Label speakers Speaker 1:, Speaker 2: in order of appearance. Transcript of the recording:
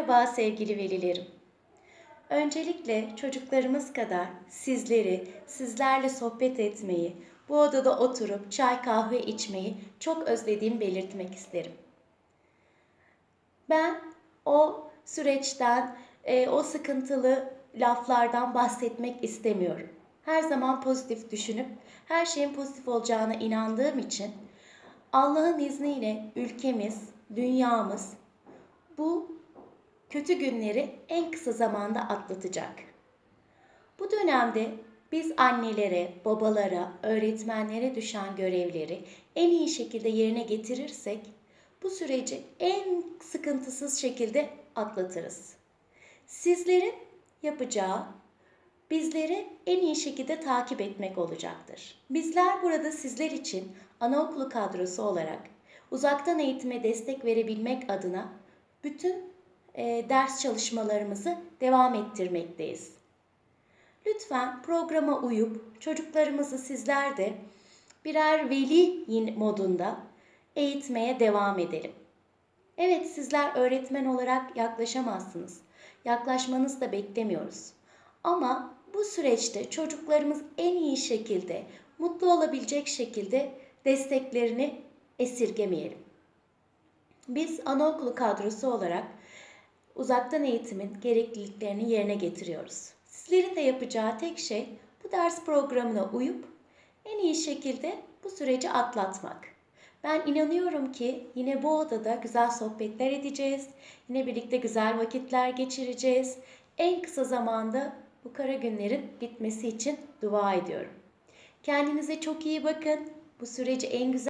Speaker 1: Merhaba sevgili velilerim. Öncelikle çocuklarımız kadar sizleri, sizlerle sohbet etmeyi, bu odada oturup çay kahve içmeyi çok özlediğimi belirtmek isterim. Ben o süreçten, e, o sıkıntılı laflardan bahsetmek istemiyorum. Her zaman pozitif düşünüp her şeyin pozitif olacağına inandığım için Allah'ın izniyle ülkemiz, dünyamız bu kötü günleri en kısa zamanda atlatacak. Bu dönemde biz annelere, babalara, öğretmenlere düşen görevleri en iyi şekilde yerine getirirsek bu süreci en sıkıntısız şekilde atlatırız. Sizlerin yapacağı bizleri en iyi şekilde takip etmek olacaktır. Bizler burada sizler için anaokulu kadrosu olarak uzaktan eğitime destek verebilmek adına bütün e, ders çalışmalarımızı devam ettirmekteyiz. Lütfen programa uyup çocuklarımızı sizler de birer veli modunda eğitmeye devam edelim. Evet sizler öğretmen olarak yaklaşamazsınız. Yaklaşmanızı da beklemiyoruz. Ama bu süreçte çocuklarımız en iyi şekilde, mutlu olabilecek şekilde desteklerini esirgemeyelim. Biz anaokulu kadrosu olarak uzaktan eğitimin gerekliliklerini yerine getiriyoruz. Sizlerin de yapacağı tek şey bu ders programına uyup en iyi şekilde bu süreci atlatmak. Ben inanıyorum ki yine bu odada güzel sohbetler edeceğiz. Yine birlikte güzel vakitler geçireceğiz. En kısa zamanda bu kara günlerin bitmesi için dua ediyorum. Kendinize çok iyi bakın. Bu süreci en güzel